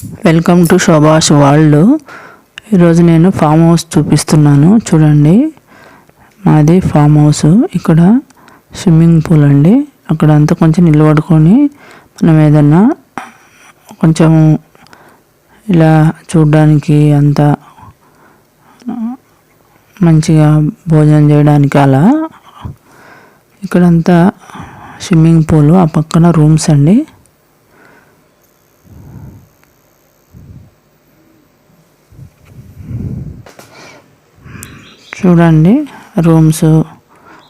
Welcome to శోభాస్ world. ఈరోజు నేను farm house చూపిస్తున్నాను. చూడండి మాది ఫామ్ హౌస్. ఇక్కడ స్విమ్మింగ్ పూల్ అండి. అక్కడ అంతా కొంచెం నిలబడుకొని మనం ఏదన్నా కొంచెం ఇలా చూడడానికి అంతా మంచిగా భోజనం చేయడానికి అలా. ఇక్కడంతా స్విమ్మింగ్ పూల్ ఆ పక్కన రూమ్స్ అండి. చూడండి రూమ్స్.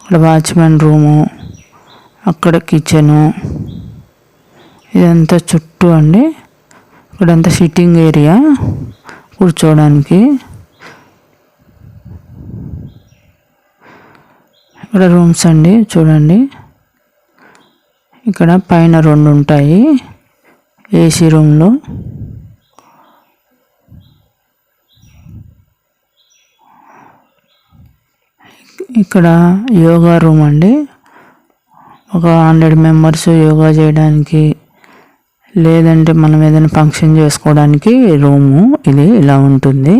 ఇక్కడ వాచ్మెన్ రూము అక్కడ కిచెను. ఇదంతా చుట్టూ అండి. ఇక్కడంతా సిట్టింగ్ ఏరియా కూర్చోవడానికి ఇక్కడ రూమ్స్ అండి చూడండి. ఇక్కడ పైన రెండు ఉంటాయి ఏసీ రూమ్లో. ఇక్కడ యోగా రూమ్ అండి. ఒక హండ్రెడ్ మెంబర్స్ యోగా చేయడానికి లేదంటే మనం ఏదైనా ఫంక్షన్ చేసుకోవడానికి రూము ఇది ఇలా ఉంటుంది.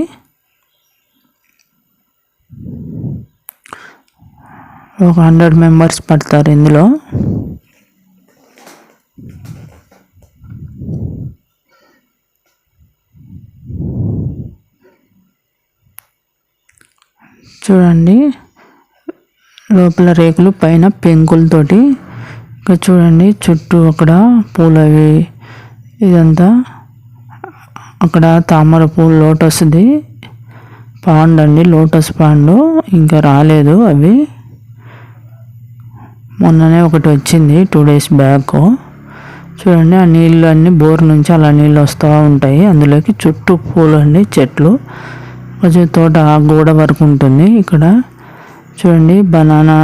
ఒక హండ్రెడ్ మెంబర్స్ పడతారు ఇందులో. చూడండి. లోపల రేకులు పైన పెంకులతోటి. ఇక్కడ చూడండి చుట్టూ అక్కడ పూలవి. ఇదంతా అక్కడ తామర పూలు లోటస్ది పాండ్ అండి లోటస్ పాండు. ఇంకా రాలేదు అవి. మొన్ననే ఒకటి వచ్చింది టూ డేస్ బ్యాక్. చూడండి ఆ నీళ్ళు అన్ని బోర్ నుంచి అలా నీళ్ళు వస్తూ ఉంటాయి. అందులోకి చుట్టూ పూలు అండి చెట్లు. కొంచెం తోట గోడ వరకు ఉంటుంది ఇక్కడ. చూడండి బనానా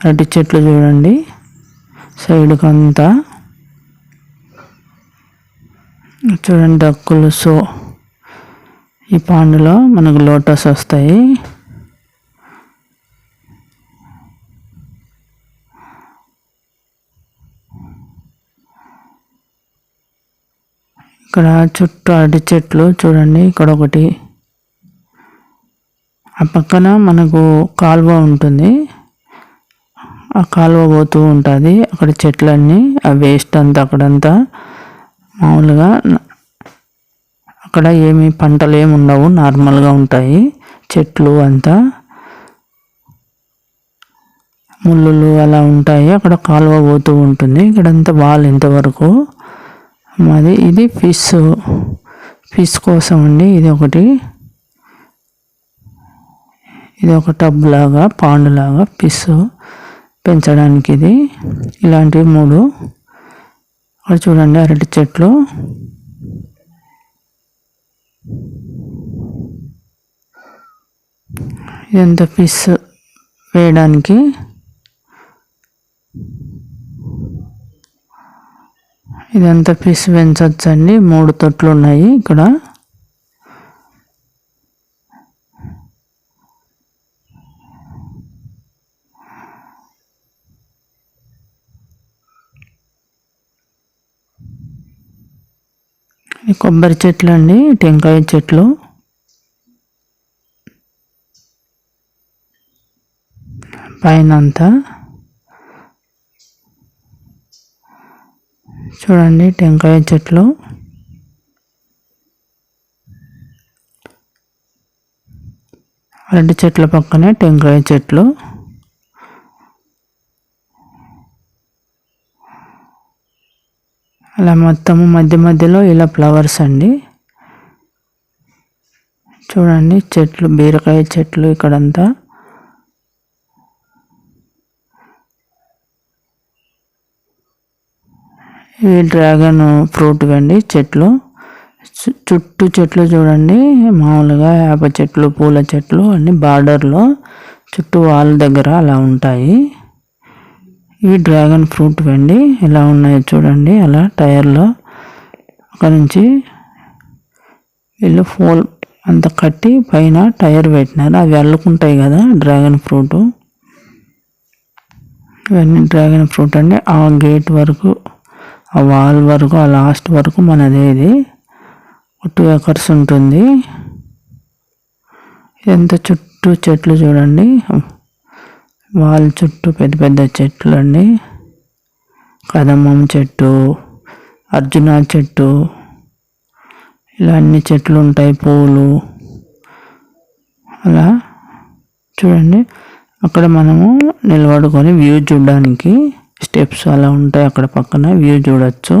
అరటి చెట్లు చూడండి సైడ్కి అంతా చూడండి డక్కులు సో. ఈ పాండులో మనకు లోటస్ వస్తాయి. ఇక్కడ చుట్టూ అరటి చెట్లు చూడండి ఇక్కడ ఒకటి. ఆ పక్కన మనకు కాలువ ఉంటుంది. ఆ కాలువ పోతూ ఉంటుంది. అక్కడ చెట్లన్నీ ఆ వేస్ట్ అంతా అక్కడంతా మామూలుగా అక్కడ ఏమి పంటలు ఏమి ఉండవు నార్మల్గా ఉంటాయి. చెట్లు అంతా ముళ్ళు అలా ఉంటాయి. అక్కడ కాలువ పోతూ ఉంటుంది. ఇక్కడంతా బాల్ ఇంతవరకు. మాది ఇది ఫిష్ ఫిష్ కోసం అండి ఇది ఒకటి. ఇది ఒక టబ్ లాగా పాండ్ లాగా పిస్సు పెంచడానికి ఇది. ఇలాంటివి మూడు. అక్కడ చూడండి అరటి చెట్లు. ఇదంతా ఫిష్ వేయడానికి. ఇదంతా ఫిష్ పెంచవచ్చండి మూడు తొట్లు ఉన్నాయి ఇక్కడ. కొబ్బరి చెట్లు అండి టెంకాయ చెట్లు. పైన అంతా చూడండి టెంకాయ చెట్లు. అరటి చెట్ల పక్కనే టెంకాయ చెట్లు. అలా మొత్తము మధ్య మధ్యలో ఇలా ఫ్లవర్స్ అండి. చూడండి చెట్లు బీరకాయ చెట్లు ఇక్కడంతా. ఇవి డ్రాగన్ ఫ్రూట్ అండి చెట్లు. చుట్టూ చెట్లు చూడండి మామూలుగా వేప చెట్లు పూల చెట్లు అన్ని బార్డర్లో. చుట్టూ వాళ్ళ దగ్గర అలా ఉంటాయి. ఇవి డ్రాగన్ ఫ్రూట్ అండి. ఎలా ఉన్నాయో చూడండి. అలా టైర్లో అక్కడ నుంచి వీళ్ళు ఫోల్ అంత కట్టి పైన టైర్ పెట్టినారు. అవి అల్లుకుంటాయి కదా డ్రాగన్ ఫ్రూట్. ఇవన్నీ డ్రాగన్ ఫ్రూట్ అండి. ఆ గేట్ వరకు ఆ వాల్ వరకు ఆ లాస్ట్ వరకు మనదే ఇది. టూ ఎకర్స్ ఉంటుంది. ఎంత చుట్టూ చెట్లు చూడండి. వాళ్ళ చుట్టూ పెద్ద పెద్ద చెట్లు అండి కదమ్మం చెట్టు అర్జున చెట్టు ఇలా అన్ని చెట్లు ఉంటాయి పూలు. అలా చూడండి. అక్కడ మనము నిలబడుకొని వ్యూ చూడడానికి స్టెప్స్ అలా ఉంటాయి అక్కడ పక్కన వ్యూ చూడొచ్చు.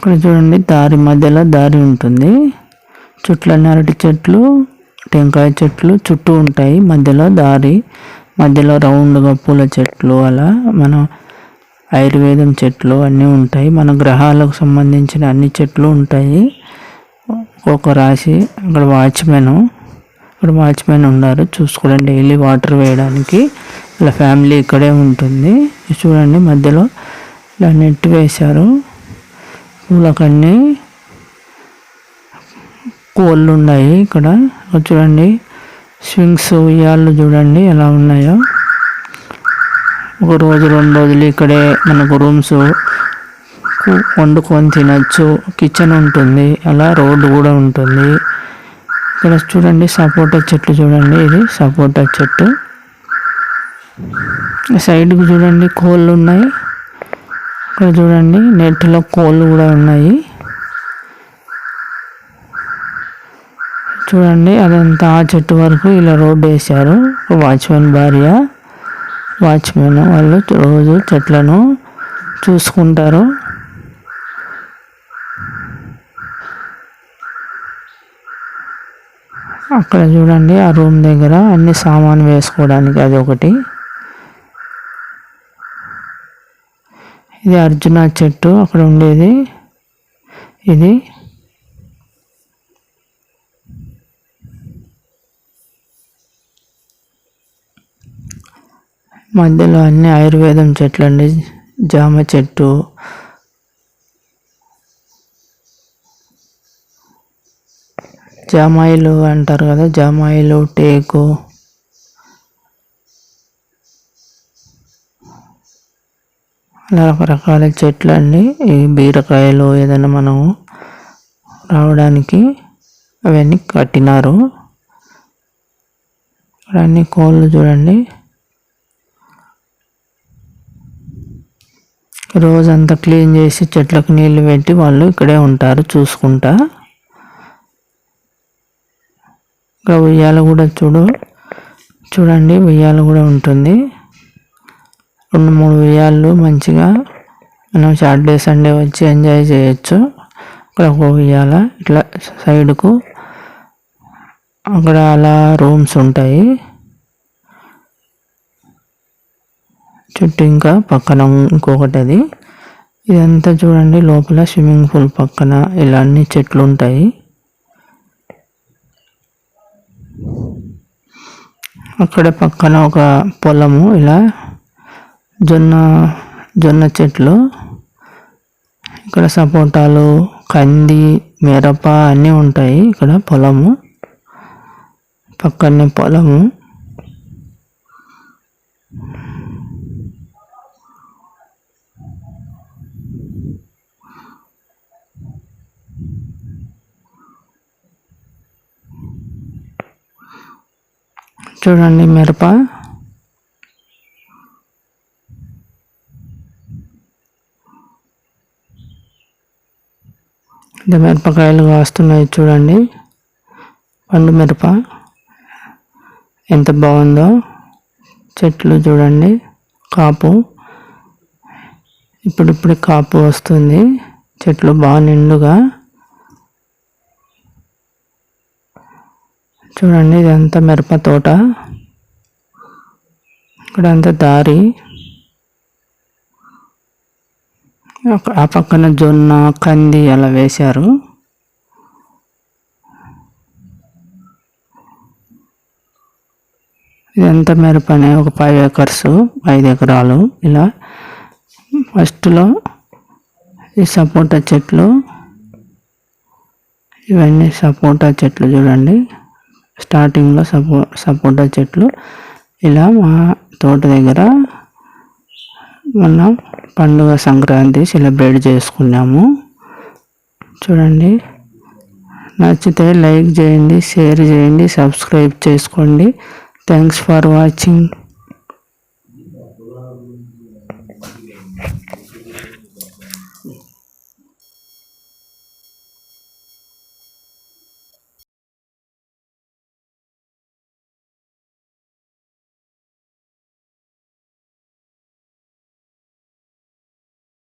ఇక్కడ చూడండి దారి మధ్యలో దారి ఉంటుంది. చుట్లన్నీ అరటి చెట్లు టెంకాయ చెట్లు చుట్టూ ఉంటాయి. మధ్యలో దారి మధ్యలో రౌండ్గా పూల చెట్లు అలా మనం ఆయుర్వేదం చెట్లు అన్నీ ఉంటాయి. మన గ్రహాలకు సంబంధించిన అన్ని చెట్లు ఉంటాయి. ఒక రాశి అక్కడ వాచ్మెన్ ఇక్కడ వాచ్మెన్ ఉన్నారు. చూసుకోవడం డైలీ వాటర్ వేయడానికి. ఇలా ఫ్యామిలీ ఇక్కడే ఉంటుంది. చూడండి మధ్యలో ఇలా నెట్ వేశారు. పూలకన్నీ కోళ్ళు ఉన్నాయి ఇక్కడ చూడండి. స్వింగ్స్ ఉయ్యాళ్ళు చూడండి ఎలా ఉన్నాయో. ఒక రోజు రెండు రోజులు ఇక్కడే మనకు రూమ్స్ వండుకొని తినచ్చు. కిచెన్ ఉంటుంది. అలా రోడ్డు కూడా ఉంటుంది. ఇక్కడ చూడండి సపోటా చెట్లు చూడండి. ఇది సపోటా చెట్టు. సైడ్కి చూడండి కోళ్ళు ఉన్నాయి ఇక్కడ చూడండి నెట్లో కోళ్ళు కూడా ఉన్నాయి. చూడండి అదంతా ఆ చెట్టు వరకు ఇలా రోడ్డు వేశారు. వాచ్మెన్ భార్య వాచ్మెన్ వాళ్ళు రోజు చెట్లను చూసుకుంటారు. అక్కడ చూడండి ఆ రూమ్ దగ్గర అన్ని సామాన్ వేసుకోవడానికి అది ఒకటి ఇది అర్జున చెట్టు అక్కడ ఉండేది. ఇది. మధ్యలో అన్ని ఆయుర్వేదం చెట్లు అండి జామ చెట్టు. జామాయిలు అంటారు కదా జామాయిలు టేకు. అలా రకరకాల చెట్లు అండి ఈ బీరకాయలు ఏదైనా మనము రావడానికి అవన్నీ కట్టినారు. ఇక్కడ అన్ని కోళ్ళు చూడండి. రోజంతా క్లీన్ చేసి చెట్లకు నీళ్ళు పెట్టి వాళ్ళు ఇక్కడే ఉంటారు చూసుకుంటా. ఇంకా ఉయ్యాల కూడా చూడు చూడండి ఉయ్యాల కూడా ఉంటుంది. రెండు మూడు ఉయ్యాలు మంచిగా మనం సాటర్డే సండే వచ్చి ఎంజాయ్ చేయొచ్చు. అక్కడ ఒక ఉయ్యాల ఇట్లా సైడ్కు అక్కడ అలా రూమ్స్ ఉంటాయి. చుట్టూ ఇంకా పక్కన ఇంకొకటి అది ఇదంతా చూడండి లోపల స్విమ్మింగ్ పూల్ పక్కన ఇలా అన్ని చెట్లు ఉంటాయి. అక్కడ పక్కన ఒక పొలము ఇలా జొన్న జొన్న చెట్లు ఇక్కడ సపోటాలు కంది మిరప అన్నీ ఉంటాయి ఇక్కడ పొలము. పక్కనే పొలము. చూడండి మిరప. మిరపకాయలు కాస్తున్నాయి చూడండి. పండు మిరప ఎంత బాగుందో. చెట్లు చూడండి. కాపు. ఇప్పుడిప్పుడు కాపు వస్తుంది. చెట్లు బాగా నిండుగా. చూడండి ఇదంతా మిరప తోట. ఇక్కడంతా దారి. ఆ పక్కన జొన్న కంది అలా వేశారు. ఇదంతా మిరపనే ఒక ఫైవ్ ఏకర్స్ ఐదు ఎకరాలు. ఇలా ఫస్ట్లో ఈ సపోటా చెట్లు ఇవన్నీ సపోటా చెట్లు చూడండి. స్టార్టింగ్లో సపో సపోటా చెట్లు. ఇలా మా తోట దగ్గర మనం పండుగ సంక్రాంతి సెలబ్రేట్ చేసుకున్నాము. చూడండి. నచ్చితే లైక్ చేయండి షేర్ చేయండి సబ్స్క్రైబ్ చేసుకోండి. Thanks for watching.